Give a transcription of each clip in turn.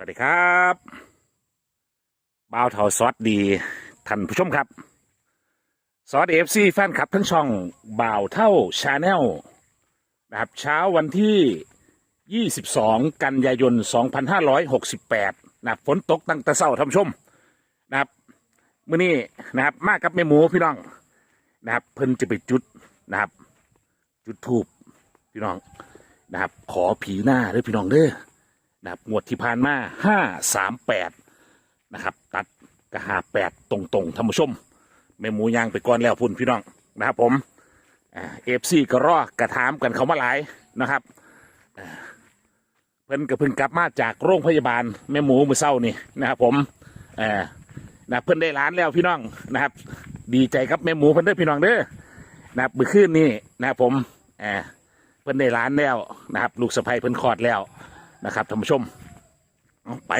สวัสดีครับบ่าวเทาซอสดีท่านผู้ชมครับ ซอสเอฟซีแฟนคลับทั้งช่องบ่าวเท่าชาแนลนะครับเช้าวันที่ 22 กันยายน 2568นะครับฝนตกตั้งแต่เช้าท่านผู้ชมนะครับมื้อนี้นะครับมากับแม่หมูพี่น้องนะครับเพิ่นจะไปจุดนะครับ จุดทูบพี่น้องนะครับ ขอผีหน้าเด้อพี่น้องเด้อ นะครับงวดที่ผ่านมาห้าสามแปดนะครับ ตัดกระหาแปดตรงๆท่านผู้ชมแม่หมูยางไปก่อนแล้วพุ่นพี่น้องนะครับผมเอฟซีก็รอกระถามกันเขามาหลายนะครับเพิ่นก็เพิ่งกลับมาจากโรงพยาบาลแม่หมูมือเศร้านี่นะครับผมเอ่านะเพิ่นได้ร้านแล้วพี่น้องนะครับ ดีใจครับแม่หมูเพิ่นเด้อพี่น้องเด้อนะครับมือคืนนี่นะครับผมเอ่าเพิ่นได้ร้านแล้วนะครับ ลูกสะใภ้เพิ่นคลอดแล้ว นะครับท่านผู้ชมเอาไป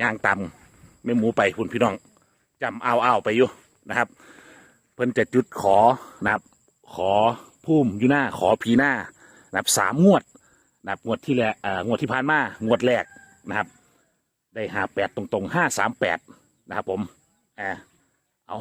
ย่างตำไม่หมูไปคุณพี่น้องจำเอาเอาไปอยู่นะครับ เพิ่นจะจุดขอนะครับ ขอพุ่มอยู่หน้าขอผีหน้านะครับสามงวดนะครับงวดที่แรกเอ่องวดที่ผ่านมางวดแรกนะครับ ได้หาแปดตรงๆห้าสามแปดนะครับผมอ่าเอา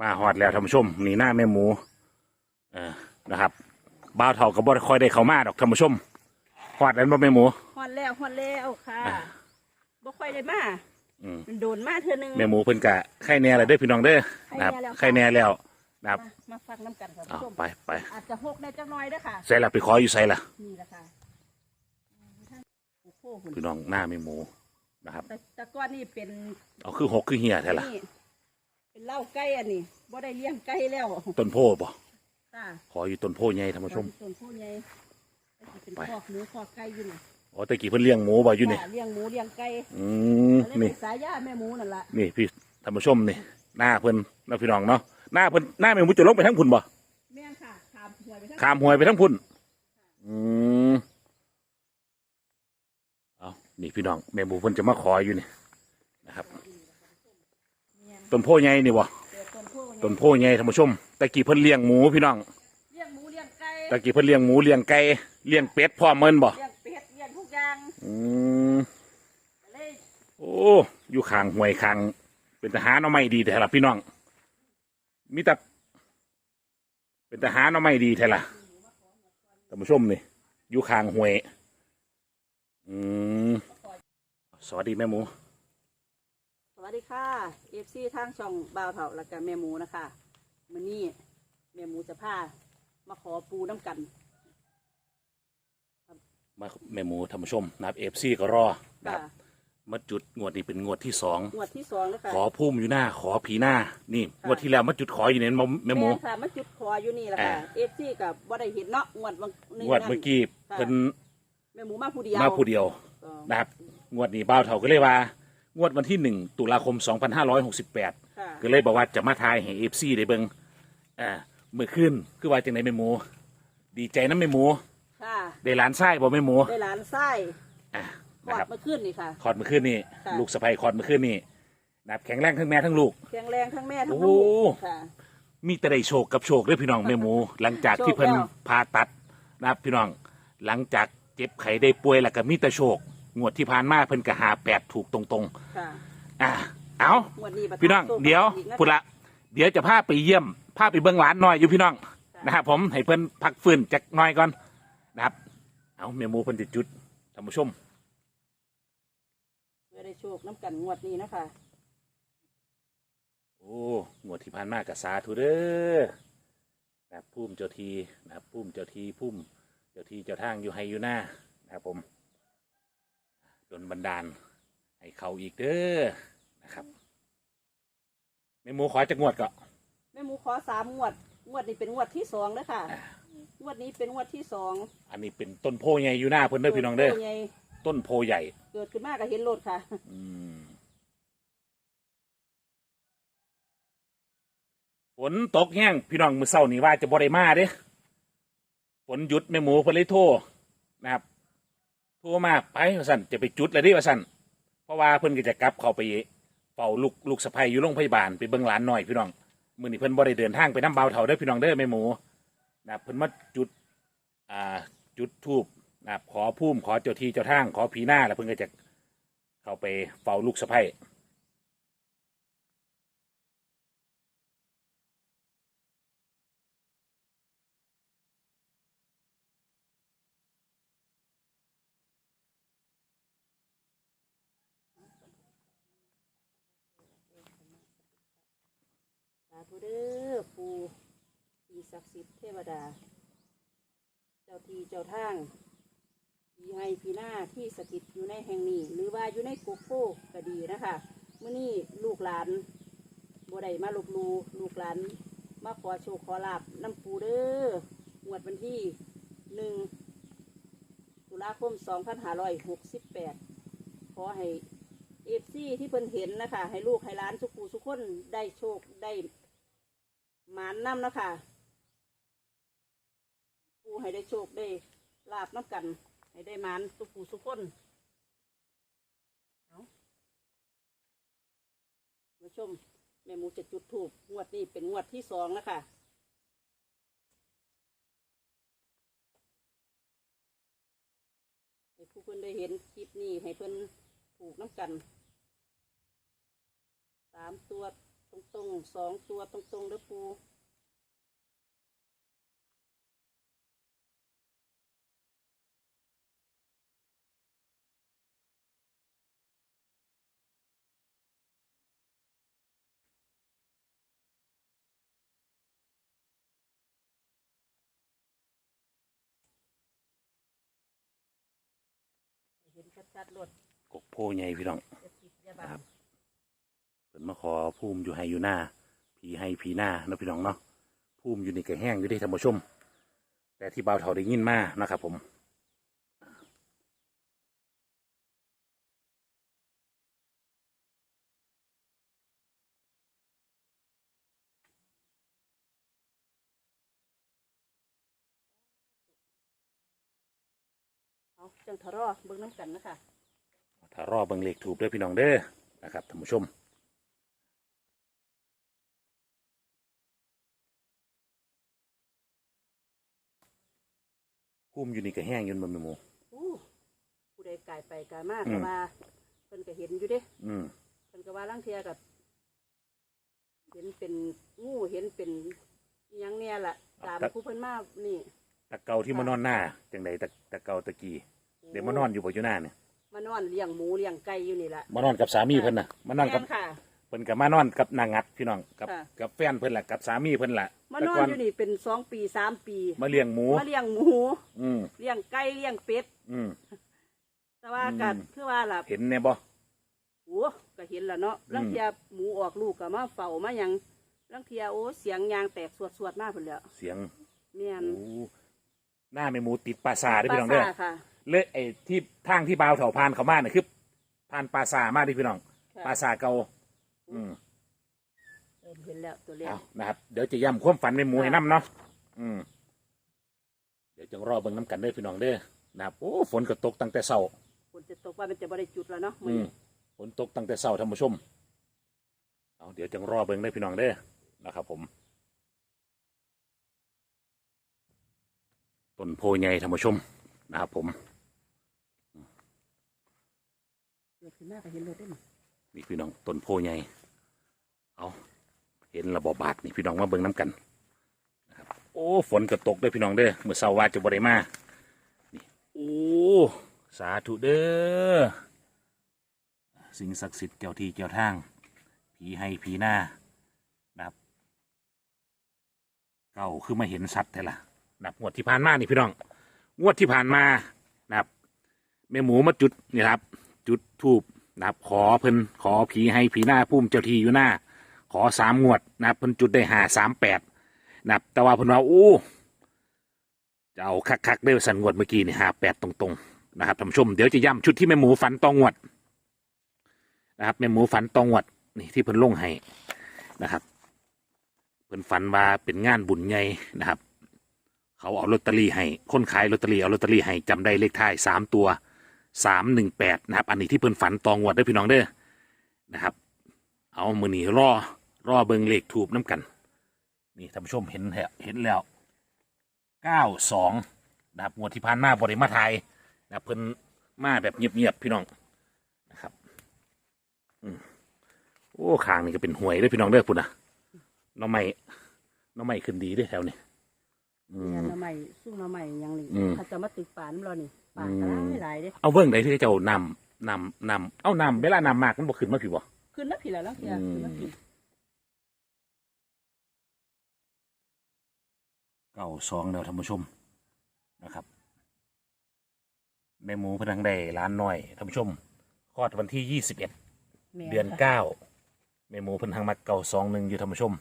มาหอดแล้วท่านผู้ชมนี่หน้าแม่หมู เออนะครับบ้าวเท่ากับบ่ค่อยได้เข้ามาดอกท่านผู้ชม หอดแล้วบ่แม่หมู ฮอนแล้วฮอนแล้วค่ะอ่า บ่ค่อยได้มาอืมมันโดนมาเทื่อนึง แม่หมูเพิ่นกะไข่แน่แล้วเด้อพี่น้องเด้อนะครับไข่ไข่แน่แน่แล้แล้ววนะครับมามาฟังน้ำกันค่ะเอาผู้ชมไปไปอาจจะหกได้จักหน้อยเด้อค่ะ ใส่ละไปขออยู่ใส่ละนี่แหละค่ะโอ้โหหุ่นพี่น้องหน้าแม่หมูนะครับ แต่แต่ก้อนนี่เป็นเอาคือหกคือเหียแท้ละนี่เป็นเหล้าไก่อันนี้บ่ได้เลี้ยงไก่แล้วต้นโพบ่ค่ะขออยู่ต้นโพใหญ่ท่านผู้ชม ส่วนผู้ใหญ่ เป็นไปคอกหมูคอกไก่อยู่นี่อ๋อตะกี้เพิ่นเลี้ยงหมูบ่อยู่นี่ค่ะเลี้ยงหมูเลี้ยงไก่อืมก็เลยนี่เป็นสายยาแม่หมูนั่นล่ะนี่พี่ท่านผู้ชมนี่หน้าเพิ่นนะพี่น้องเนาะหน้าเพิ่นหน้าแม่หมูจะลงไปทั้งพุ่นบ่แม่นค่ะขามหวยไปทั้งข้ามห้วยไปทั้งพุ่นอืมเอานี่พี่น้องแม่หมูเพิ่นจะมาขออยู่นี่นะครับแม่นต้นโพใหญ่นี่บ่เกิดต้นโพธิ์ต้นโพใหญ่ท่านผู้ชมตะกี้เพิ่นเลี้ยงหมูพี่น้องเลี้ยงหมูเลี้ยงไก่ตะกี้เพิ่นเลี้ยงหมูเลี้ยงไก่ เลี้ยงเป็ดพร้อมเมินบ่เลี้ยงเป็ดเลี้ยงทุกอย่างอืมก็เลยโอ้อยู่ข้างห้วยข้างเป็นทหารเอาไม่ดีแท้ละพี่น้องมีแต่เป็นทหารเอาไม่ดีแท้ละท่านผู้ชมนี่อยู่ข้างห้วยอืมสวัสดีแม่หมู สวัสดีค่ะเอฟซีทางช่องบ่าวเถาและกันแม่หมูนะคะมื้อนี้แม่หมูจะพามาขอปูน้ำกัน มาแม่หมูท่านผู้ชมนะครับเอฟซีก็รอนะคค่ะรับมาจุดงวดนี้เป็นงวดที่สองงวดที่สองแล้วค่ะขอพุ่มอยู่หน้า ขอผีหน้า นี่งวดที่แล้วมาจุดขออยู่ในนแม่หมูแค่ะมาจุดขออยู่นี่แหละค่ะอ่า เอฟซีกับบ่ได้เห็นเนาะงวดวันนี้งวดเมื่อกี้เพิ่นแม่หมูมาผู้เดียวมาผู้เดียวก็นะครับงวดนี้บ้าวเถาก็เลยว่า งวดวันที่หนึ่งตุลาคม 2568 ค่ะก็เลยบอกว่าจะมาทายให้เอฟซีได้เบิงอ่าเมื่อคืนคือว่าจังไหนแม่หมู ดีใจนะแม่หมู ค่ะ ได้หลานไส้บอกแม่หมูได้หลานไส้อ่าขนะอดครับเมื่อคืนนี่ค่ะคลอดเมื่อคืนนี่ ค่ะ ลูกสะใภ้คลอดเมื่อคืนนี่นะครับแข็งแรงทั้งแม่ทั้งลูก แข็งแรงทั้งแม่ทั้งโอ้ลูกค่ะ มีแต่ได้โชคกับโชคเด้วยพี่น้องแม่หมู หลังจากที่เพิ่นโชคแล้ว ผ่าตัดนะครับพี่น้อง หลังจากเจ็บไข้ได้ป่วยแล้วก็มีแต่โชค งวดที่ผ่านมาเพิ่นก็หาแปดถูกตรงค่ะๆอ่าเอา งวดนี้บัดพี่น้องโชคเดี๋ยวอีกนะคะพุละเดี๋ยวจะพาไปเยี่ยมพาไปเบิ้งหลานหน่อยอยู่พี่น้องค่ะนะครับผมให้เพิ่นพักฟื้นจักหน่อยก่อน นะครับ เอาเมหมูเพิ่นจะจุดท่านผู้ชม เพื่อได้โชคน้ำกันงวดนี้นะคะโอ้งวดที่ผ่านมากับสาธุเด้อนะครับพุ่มเจ้าทีนะครับพุ่มเจ้าทีพุ่มเจ้าทีเจ้าทางอยู่ให้อยู่หน้านะครับผมดนบันดาลให้เขาอีกเด้อนะครับเมหมูขอจักงวดก็แม่หมูขอสามงวด งวดนี้เป็นงวดที่สองแล้วค่ะ อ่า งวดนี้เป็นงวดที่สองอันนี้เป็นต้นโพใหญ่อยู่หน้าเพิ่นเด้อพี่น้องเด้อกิใหญ่ต้นโพใหญ่ เกิดขึ้นมาก็เห็นรถค่ะ อืมฝนตกแห้งพี่น้องมือเศร้านี่ว่าจะบ่ได้มาเด้ฝนหยุดแม่หมูเพิ่นเลยโทรนะครับโทรมาไปว่าสั่นจะไปจุดเลยดิว่าสั่นเพราะว่าเพิ่นก็จะกลับเข้าไปเฝ้าลูกลูกสะใภ้อยู่โรงพยาบาลไปเบิ่งหลานหน่อยพี่น้องมื้อนี้เพิ่นบ่ได้เดินทางไปน้ำเบาวเฒ่าเด้อพี่น้องเด้อแม่หมู นะครับเพิ่นมาจุดอ่าจุดทูบนะครับขอพุ่มขอเจ้าที่เจ้าทาง ขอผีหน้าแล้วเพิ่นก็จะเข้าไปเฝ้าลูกสะใภ้ สาธุเด้อปูสิ่ง ศักดิ์สิทธิ์เทวดา เจ้าทีเจ้าทางพี่ให้พี่หน้าที่สถิตอยู่ในแห่งนี้ หรือว่าอยู่ในกุกโก้ก็ดีนะคะเมื่อนี้ลูกหลานบัได้มาลบหลูลูกหลานมาขอโชคขอลาบน้ำปูเด้องวดวันที่หนึ่งตุลาคมสองพันห้าร้อยหกสิบแปดขอให้เอฟซีที่เพิ่นเห็นนะคะ ให้ลูกให้หล้านสุขูสุขคนได้โชคได้หมานน้ำนะคะ ปูให้ได้โชคได้ลาบน้ำกัน ให้ได้มานสุขูสุขคนเอามาชมแม่หมูจะจุดถูกงวดนี้เป็นงวดที่สองนะคะให้ผู้เพิ่อนได้เห็นคลิปนี้ให้เพิ่อนถูกน้ำกันสามตัวตรงๆสองตัวตรงๆเด้อปู เห็นชัดๆรถกกโพใหญ่พี่น้องจะติดยาบาครัลบเพิ่นมาขอพุ่มอยู่ให้อยู่หน้าผีให้ผีหน้าเนาะพี่น้องเนาะพุ่มอยู่ในกระแห้งอยู่ที่ธรรมชม แต่ที่บ่าวเฒ่าได้ยินมานะครับผม เอาจังทะเลาะเบิ่งน้ำกันนะคะถ้ารอเบิ่งเลขถูกเด้อพี่น้องเด้อนะครับท่านผู้ชมพุ่มอยู่ในกระแห้งอยืนบนแม่หมู อู้ผู้ใดกายไปกายมากอืม ก็ว่าเพิ่นก็เห็นอยู่เด้อืมเพิ่นก็ว่าลังเทียกับเห็นเป็นงูเห็นเป็นอิหยังเนี่ยล่ะตามผู้เพิ่นมานี่ ตะเกาที่มานอนหน้าจังใดตะตะเกาตะกี้เดี๋ยวมานอนอยู่บ่อยู่หน้าเนี่ยมานอนเลี้ยงหมูเลี้ยงไก่อยู่นี่ล่ะมานอนกับสามีเพิ่นน่ะมานอนกับแม่ค่ะ เพิ่นกับมานอนกับนางงัดพี่น้องกับค่ะ กับแฟนเพิ่นแหละกับสามีเพิ่นแหละมานแต่อนก่อยู่นี่เป็นสองปีสามปี มาเลี้ยงหมู มาเลี้ยงหมูอืมเลี้ยงไก่เลี้ยงเป็ด อืม แต่ว่าก็อืม คือว่าล่ะเห็นแน่บ่ โอ้ก็เห็นแล้วเนาะลังเทียหมูออกลูกก็มาเฝ้ามาหยังลังเทียโอ้เสียงยางแตกสวดสวดๆมาเพิ่นแหล้วเสียงแม่นโอ้ หน้าแม่หมูติดปราสาทเด้อพี่น้องเด้อปลาซ่าค่ะ เลยไอ้ที่ทางที่บ่าวเถาพานเขามาเนี่ยคือผ่านปราสาทมาดิพี่น้องค่ะ ปราสาทเก่าอืมเออเห็นแล้วตัวเล็กเอานะครับ เดี๋ยวจะย้ำความฝันแม่หมูให้นํเนาะอืมเดี๋ยวจะรอเบิ่งน้ำกันเด้อพี่น้องเด้อนะครับโอ้ฝนก็ตกตั้งแต่เช้าฝนจะตกว่ามันจะบริจุดแล้วเนาะอืมฝนตกตั้งแต่เช้าท่านผู้ชมเอาเดี๋ยวจังรอเบิ่งได้อพี่น้องเด้อนะครับ ผม ต้นโพใหญ่ท่านผู้ชมนะครับผมเกิดขึ้นมาก็เห็นเลยได้ไหมนี่พี่น้องต้นโพใหญ่เอาเห็นระบบบาดนี่พี่น้องมาเบิ่งน้ำกันนะครับโอ้ฝนก็ตกเด้อพี่น้องเด้อเมื่อเช้าว่าจะบ่ได้มานี่โอ้สาธุเด้อสิ่งศักดิ์สิทธิ์เจ้าที่เจ้าทาง ผีให้ผีหน้านะครับเก่าคือมาเห็นสัตว์แต่ละ นะครับงวดที่ผ่านมานี่พี่น้อง งวดที่ผ่านมานะครับแม่หมูมาจุดนี่ครับ จุดทูบนะครับ ขอเพิ่นขอผีให้ผีหน้าพุ่มเจ้าที่อยู่หน้า ขอสามงวดนะครับเพิ่นจุดได้หาสามแปดนะครับแต่ว่าเพิ่นว่าอู้จะเอาคักๆได้สันงวดเมื่อกี้นี่หาแปดตรงๆนะครับท่านผู้ชมเดี๋ยวจะย้ำชุดที่แม่หมูฝันตองวดนะครับแม่หมูฝันตองวดนี่ที่เพิ่นลงให้นะครับ เพิ่นฝันว่าเป็นงานบุญใหญ่นะครับ เขาเอาลอตเตอรี่ให้ คนขายลอตเตอรี่เอาลอตเตอรี่ให้จำได้เลขท้ายสามตัวสามหนึ่งแปดนะครับ อันนี้ที่เพิ่นฝันตองวดได้อพี่น้องเด้อนะครับ เอามือหนีรอรอเบิงเลขถูกน้ำกัน นี่ท่านผู้ชมเห็นแล้วเห็นแล้วเก้าสองนะครับงวดที่ผ่านมาบริมาไทยนะเพิ่นมาแบบเงียบๆพี่น้องนะครับอืมโอ้คางนี่ก็เป็นหวยเลยพี่น้องเด้อพุ่นนะน้องใหม่น้องใหม่ขึ้นดีด้วยแถวนี้ อืเนี่ยมหน้ำใหม่ซุ่มหน้ำใหม่ยังนี่อืมถ้าจะมาตึกป่านำเรานี่ป่านก็หลายหลายเด้เอาเบิ่งไหนที่เจ้านำนำนำเอานำเวลานำมากมันบ่ขึ้นมาพี่บ่ ขึ้นแล้วผิดแล้วแล้วพี่อืมขึ้นแล้วผิดเก้าสองเดียวท่านผู้ชมนะครับแม่หมูพนังได้ร้านน้อยท่านผู้ชมคลอดวันที่ยี่สิบเอ็ดแม่เดือนค่ะเก้าแม่หมูเพิ่นทางมาเก่าสองหนึ่งอยู่ท่านผู้ชม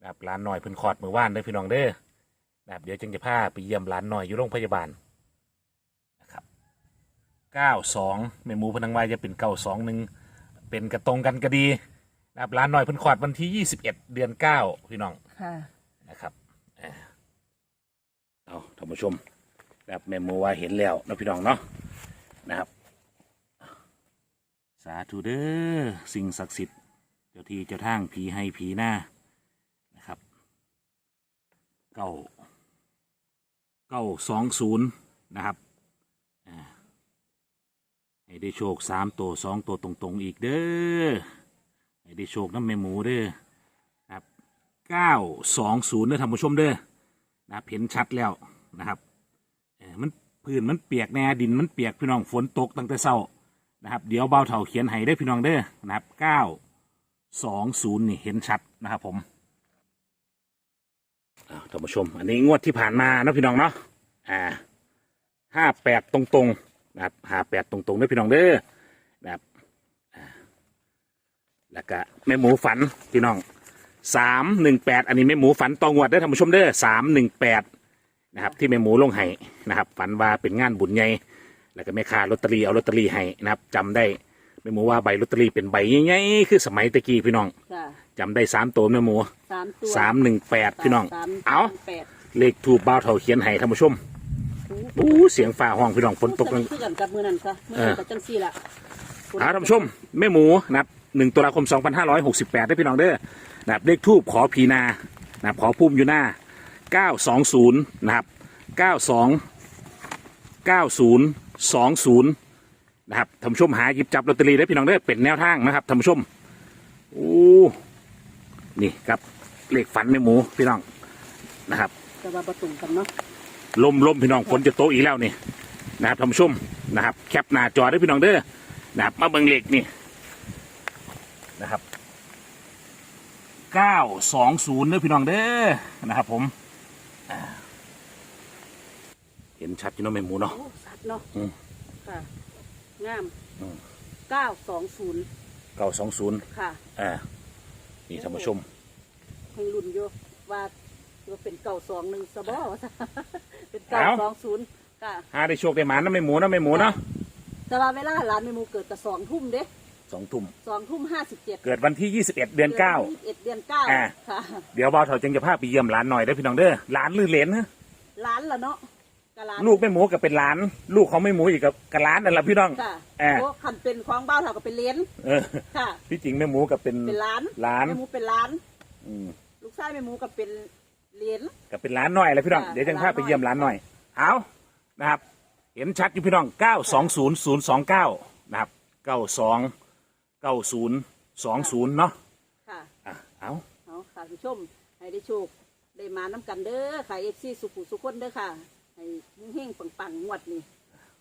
นะครับร้านน้อยเพิ่นคลอดมือว่านเด้อพี่น้องเด้อ นะครับเดี๋ยวจึงจะพาไปเยี่ยมร้านน้อยอยู่โรงพยาบาลนะครับเก้าสองแม่หมูเพิ่นทางว่าจะเป็นเก้าสองหนึ่งเป็นกระตรงกันก็ดีนะครับร้านน้อยเพิ่นคลอดวันที่ยี่สิบเอ็ดเดือนเก้าพี่น้องค่ะ นะครับเอ่อเอาท่านผู้ชมนะครับแม่หมูว่าเห็นแล้วนะพี่น้องเนาะนะครับ สาธุเด้อสิ่งศักดิ์สิทธิ์เจ้าที่เจ้าทางผีให้ผีหน้านะครับ เก้า เก้าสองศูนย์นะครับให้ได้โชคสามตัวสองตัวตรงๆ อีกเด้อให้ได้โชคน้ำแม่หมูเด้อครับเก้าสองศูนย์เด้อท่านผู้ชมเด้อนะครับเห็นชัดแล้วนะครับเออมันพื้นมันเปียกแน่ดินมันเปียกพี่น้องฝนตกตั้งแต่เช้านะครับเดี๋ยวเบาเถาเขียนให้ได้พี่น้องเด้อนะครับเก้าสองศูนย์นี่เห็นชัดนะครับผม อ้าวท่านผู้ชม อันนี้งวดที่ผ่านมานะพี่น้องเนาะอ่าห้าแปดตรงๆนะครับห้าแปดตรงๆเด้พี่น้องเด้อนะครับอ่าแล้วก็แม่หมูฝันพี่น้องสามหนึ่งแปดอันนี้แม่หมูฝันตองวดได้อท่านผู้ชมเด้อสามหนึ่งแปดนะครับที่แม่หมูลงให้นะครับ ฝันว่าเป็นงานบุญใหญ่แล้วก็แม่ค้าลอตเตอรี่เอาลอตเตอรี่ให้นะครับจำได้แม่หมูว่าใบลอตเตอรี่เป็นใบใหญ่ๆคือสมัยตะกี้พี่น้อง จ้ะ จำได้สามตัวแม่หมูสามตัวสามหนึ่งแปดพี่น้องสามเอา แปดเลขถูกบ้าวเท่าเขียนให้ท่านผู้ชมอู้เสียงฟ้าห้องพี่น้องฝนตกกันันงคือกันกับมือนั่นค่ะมือนั่นกับจังซี่ล่ะเอาท่านผู้ชมแม่หมูนะครับหนึ่งตุลาคมสองพันห้าร้อยหกสิบแปดได้พี่น้องเด้อนะครับเลขทูบขอพีนานะครับขอพุ่มอยู่หน้าเก้าสองศูนย์นะครับเก้าสองเก้าศูนย์สองศูนย์นะครับท่านผู้ชมหาหยิบจับลอตเตอรี่ได้พี่น้องได้อเป็นแนวทางนะครับท่านผู้ชม โอ้ นี่ครับเลขฝันแม่หมูพี่น้องนะครับ จะมาประตุงกันเนาะลมลมพี่น้องฝนจะโตกอีกแล้วนี่นะครับท่านผู้ชมนะครับ แคปหน้าจอได้พี่น้องเด้อนะครับมาเบิ่งเลขนี่นะครับเก้าสองศูนย์เด้อพี่น้องเด้อนะครับ ผมอ่าเห็นชัดอยู่เนาะแม่หมูเนาะ โอ้สัตว์เนาะอืม ค่ะงามอืมเก้าสองศูนย์เก้าสองศูนย์ค่ะ อ่า นี่ท่านผู้ชมให้รุ่นอยู่ว่าว่าเป็นเก้าสองหนึ่งสบอว่าซะเป็นเก้าเอ้าสองศูนย์ค่ะหาได้โชคได้หมานะไม่หมูนะไม่หมูเนาะแต่ว่าเวลาร้านเมมูเกิดกับสองทุ่มเด้สองทุ่มสองทุ่มห้าสิบเจ็ดเกิดวันที่ยี่สิบเอ็ดเดือนเก้าเอ็ดเดือนเก้าอ่าค่ะเดี๋ยวบ่าวเถาจึงจะพาไปเยี่ยมหลานหน่อยได้อพี่น้องเด้อหลานลื่นเหลนนะร้านละเนาะ กับร้านลูกแม่หมูกับเป็นหลาน ลูกของแม่หมูอีกกับกับหลานนั่นแหละพี่น้องค่ะแอบโอ้ขันเป็นของบ้านเท่ากับเป็นเลนเออค่ะ ที่จริงแม่หมูกับเป็นเป็นร้านหลานแม่หมูเป็นร้าน อืมลูกชายแม่หมูกับเป็นเลนกับเป็นหลานหน่อยแหละพี่น้องค่ะ เดี๋ยวจึงพาไปหลานน้อยเยี่ยมหลานหน่อยเอานะครับ เห็นชัดอยู่พี่น้องเก้าสองศูนย์ศูนย์สองเก้านะครับเก้าสองเก้าศูนย์สองศูนย์เนาะค่ะ อะเอาเอาค่ะผู้ชมให้ได้โชคได้มาน้ำกันเด้อค่ะเอฟซีสุขุสุขคนเด้อค่ะ ให้เฮงๆปังๆงวดนี้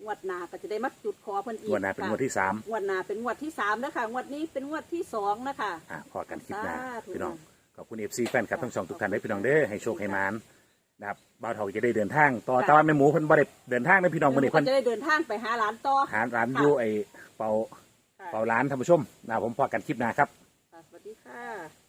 งวดหนาก็จะได้มาจุดคอเพิ่นอีกงวดหน้าเป็นงวดที่สามงวดหนาเป็นงวดที่สามแล้วค่ะงวดนี้เป็นงวดที่สองนะคะอะพอกันคลิปหน้าสาธุพี่น้องขอบคุณเอฟซีแฟนคลับทั้งสองทุกท่านได้พี่น้องเด้อให้โชคให้มานนะครับบ่าวเฒ่าจะได้เดินทางต่อแต่ว่าแม่หมูเพิ่นบ่ได้เดินทางนะพี่น้องมื้อนี้ก็เพิ่นจะได้เดินทางไปหาร้านต่อหาร้านอยู่ไอ้เป่าค่ะเป่าร้านท่านผู้ชมนะครับผมพอกันคลิปหน้าครับค่ะสวัสดีค่ะ